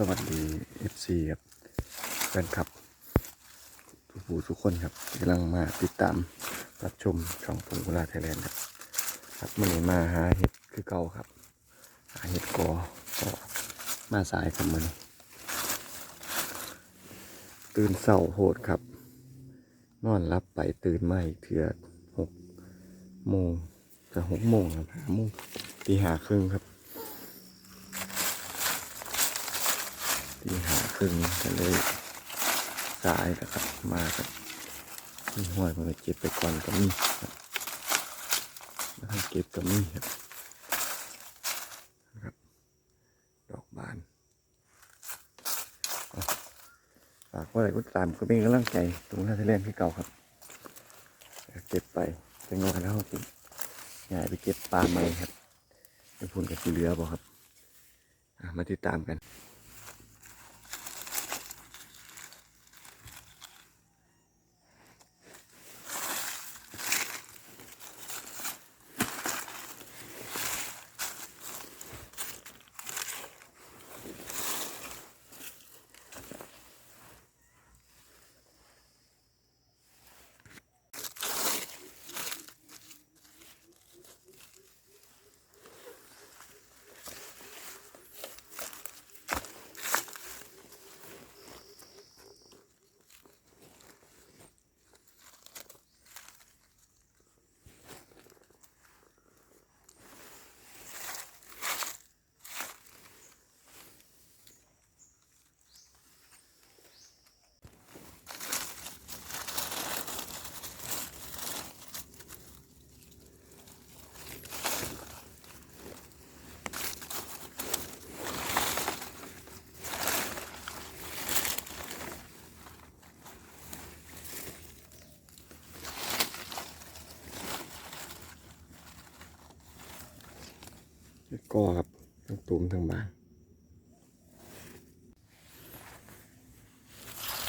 สวัสดี FC ครับแฟนคลับทุกผู้ทุกคนครับกำลังมาติดตามรับชมช่องพงกุลาไทยแลนด์ครับครับมื่อนี้มาหาเห็ดคือเก่าครับ หาเห็ดกอก็มาสายครับมันตื่นเศร้าโหดครับ นอนรับไปตื่นมาอีกเถื่อหกโมงจะหกโมงครับหาโมงตีหาครึ่งครับ พึ่งกันเลยสายนะครับ มากับมีห้อยมันก็เก็บไปก่อนก็มีครับแล้วเก็บก็มีครับนะครับ ดอกบานฝากว่าอะไรก็ตามก็เป็นกำลังใจตรงหน้าทะเลนที่เก่าครับ เก็บไปเป็นงานแล้วจริงยายไปเก็บปลาใหม่ครับไปพูนกับสีเหลือบ่ครับ มาติดตามกัน ก็ครับทั้งตูมทั้งบาง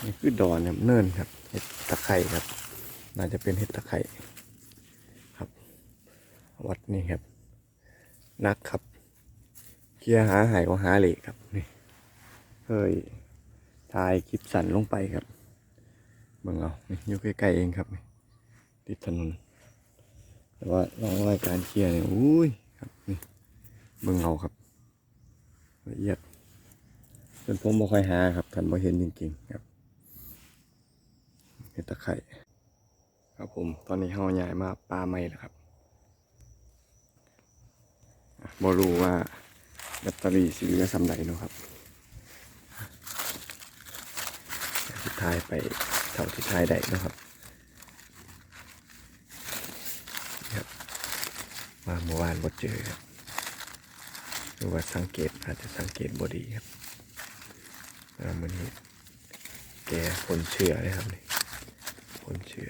นี่คือดอนครับเนินครับเห็ดตะไคร่ครับ น่าจะเป็นเห็ดตะไคร่ครับ วัดนี่ครับ นักครับเคลียร์หาหายก็หาเหล็กครับนี่เฮ้ยทายคลิปสั่นลงไปครับเบิ่งเอานี่อยู่ใกล้ๆเองครับนี่ติดถนนแต่ว่าลองรายการเคลียร์เนี่ยอุ้ย เบิ่งเอาครับ ละเอียดจนผมบ่ค่อยหาครับท่านบ่เห็นจริงๆครับเห็ดตะไคร่ครับผมตอนนี้เฮาย้ายมาปลาใหม่แล้วครับบ่รู้ว่าแบตเตอรี่สิเหลือสำใดเนาะครับสุดท้ายไปเท่าที่ท้ายได้นะครับครับ มาเมื่อวานบ่เจอครับ หรือว่าสังเกตอาจจะสังเกตบดีครับแล้วมันนี้แกผลเชื่อเลยครับนี่ผลเชื่อ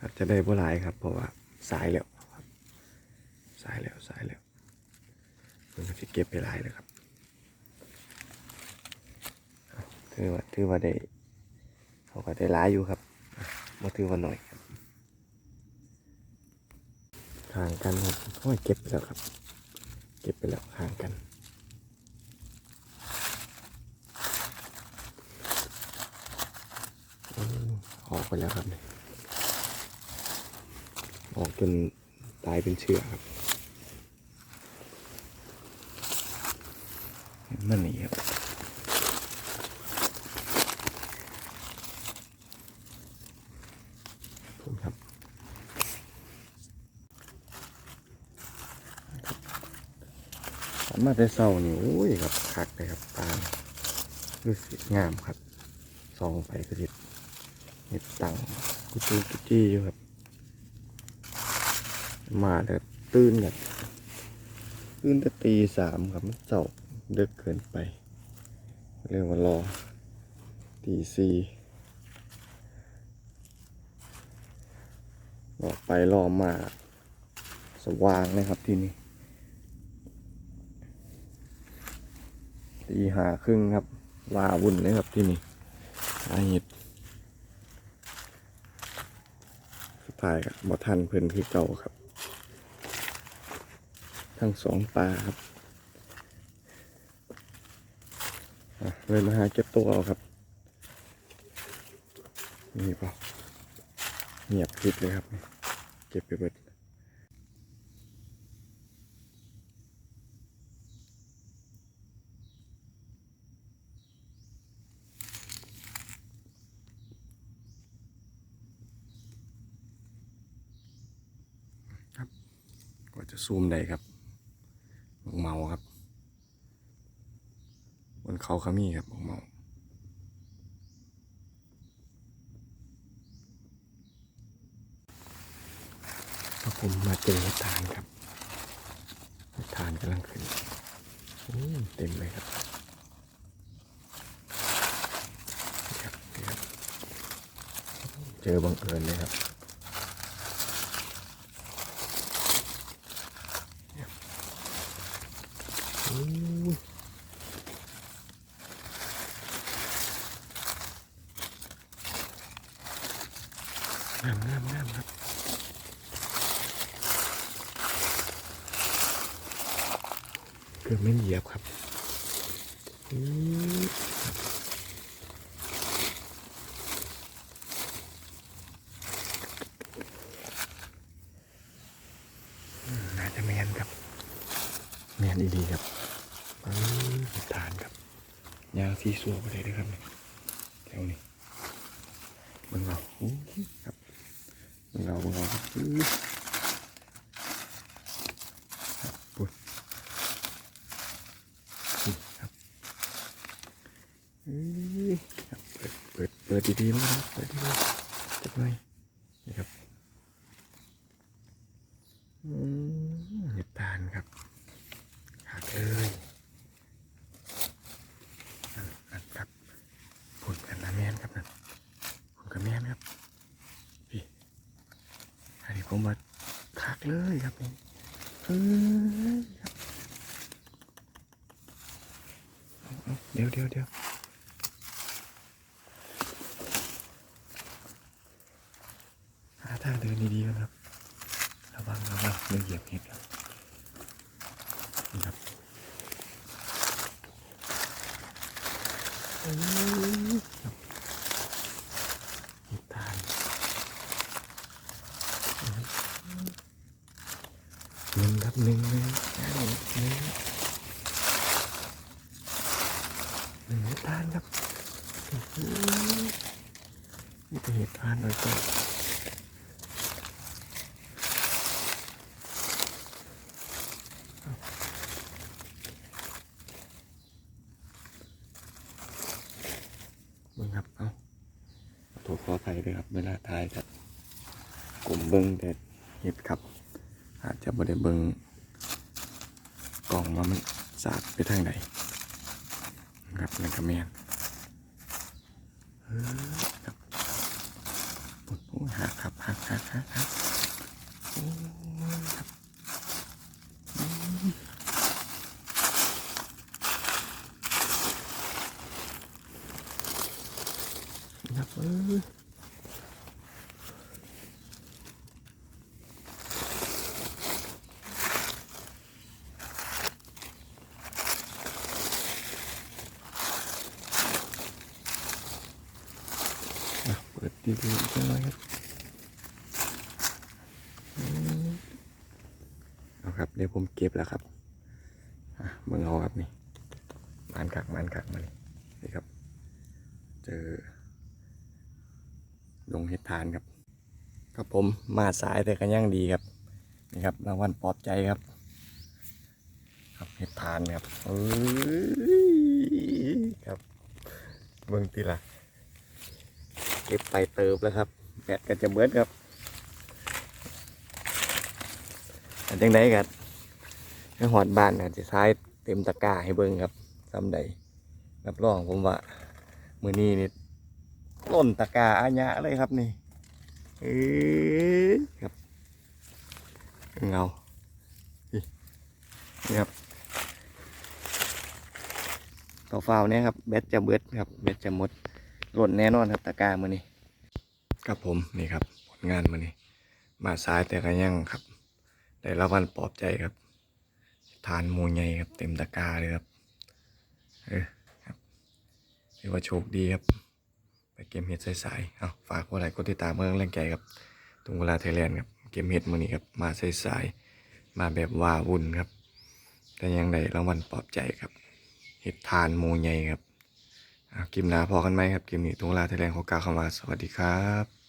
อาจจะได้บ่หลายครับ เพราะว่าสายแล้วครับสายแล้วสายแล้วมันก็จะเก็บไปหลายเลยครับถือว่าถือว่าได้ เขาก็ได้ร้ายอยู่ครับมาถือว่าหน่อยครับห่างกันครับโอ้ยเก็บไปแล้วครับ เก็บไปแล้วห่างกันออกไปแล้วครับออกจนตายเป็นเชื้อครับมันนี่ครับ ผม ครับสามารถได้เศร้านี่โอ้ยครับคักเลยครับตารู้สึกงามครับซองไปก็จิเห็ดตังกุจูกุจี้อยู่ครับ มาแต่ตื่นกันตื่นแต่ตีสามครับมันเศร้าเดึกเกินไป เรียกว่ารอตีสี่ ออไปรอมาสว่างเลยครับที่นี่ตีหาครึ่งครับว่าวุ่นเลยครับที่นี่หาเห็ดถ่ายครับบ่ทันเพิ่นคือเก่าครับ ทั้งสองปลาครับเลยมาหาเก็บตัวเอาครับ นี่เปล่า เงียบคลิปเลยครับ เก็บไปเบิดกว่าจะซูมได้ครับหมกเมาครับ บนเขาขมีครับมกเมาครับ ผมมาเจอเห็ดทานครับเห็ดทานกำลังขึ้นเต็มเลยครับเจอบังเอิญเลยครับอู้งามงามงามครับ เกือบไม่เหยียบครับอืมน่าจะแมนครับ แมนดีๆครับอืมเห็ดทานครับยางซีซัวไปเลยด้วยครับเนี่ยแถวนี้มึงเราครับมึงเรามึงเราครับอื้อครับปุ๊บนี่ครับอื้อครับ เปิดเปิดเปิดดีๆมั้งครับเปิดดีๆจับหน่อยนี่ครับอืมเห็ดทานครับขาดเลยนั่นครับผลกันนะแม่นครับนั่นผลกันแม่นครับพี่อันนี้ผมมาคักเลยครับนี่เฮ้ยครับเดี๋ยวเดี๋ยวเดี๋ยวหาทาง เดินดีๆกันครับ ระวังระวังไม่เหยียบเห็ดครับนี่ครับเห็ดทานหนึ่งครับหนึ่งหนึ่งหนึ่งหนึ่งหนึ่งเห็ดทานครับอือเห็ดทานเลยก็มึง ครับ เอาถูกขออภัยด้วยครับ เวลาทายครับกลุ่มเบิ้งแต่เห็ดครับ อาจจะบ่ได้เบิ้งกล่องว่ามันสาดไปทางไหนครับนั่นก็แม่นเออครับโอ้โหหักครับหักหักหักหักครับอืมครับเอออะเปิ ดีๆอีกหน่อยครับเอาครับเดี๋ยวผมเก็บแล้วครับเบิ่งเอาครับนี่มันกักมันกักมานี่นี่ครับ เจอดงเห็ดทานครับครับผมมาสายแต่ก็ยังดีครับนี่ครับรางวัลปลอบใจครับ ครับเห็ดทานครับเอ้ยครับเบิ่งตีละ เก็บไปเติบแล้วครับแบตก็จะเบิดครับอันยังไงกันให้หอดบ้านอาจจะซ้ายเต็มตะกร้าให้เบิ่งครับซ้ำใดรับรองผมว่ามือนี้นี่ล้นตะกร้าอาญะเลยครับนี่เอ้ยครับเงานี่นี่ครับต่อฟาวเนี่ยครับแบตจะเบิดครับแบตจะหมด หล่นแน่นอนครับตะกร้ามือนี้ครับผมนี่ครับ ผลงานมือนี้ มาซ้ายแต่ก็ยังครับ ได้รางวัลปลอบใจครับ ทานหมูใหญ่ครับ เต็มตะกร้าเลยครับเออครับถือว่าโชคดีครับ ไปเกมเห็ดสายๆเอาฝากกดไลค์กดติดตามเมื่อแรงใจครับตรงเวลาไทยแลนด์ครับเกมเห็ดมือนี้ครับมาสายๆมาแบบว่าวุ่นครับแต่ยังได้รางวัลปลอบใจครับเห็ดทานหมูใหญ่ครับ กิมหนาพอกันไหมครับกิมนี้ตรงเวลาไทยแลนด์ขอกล่าวคำว่าสวัสดีครับ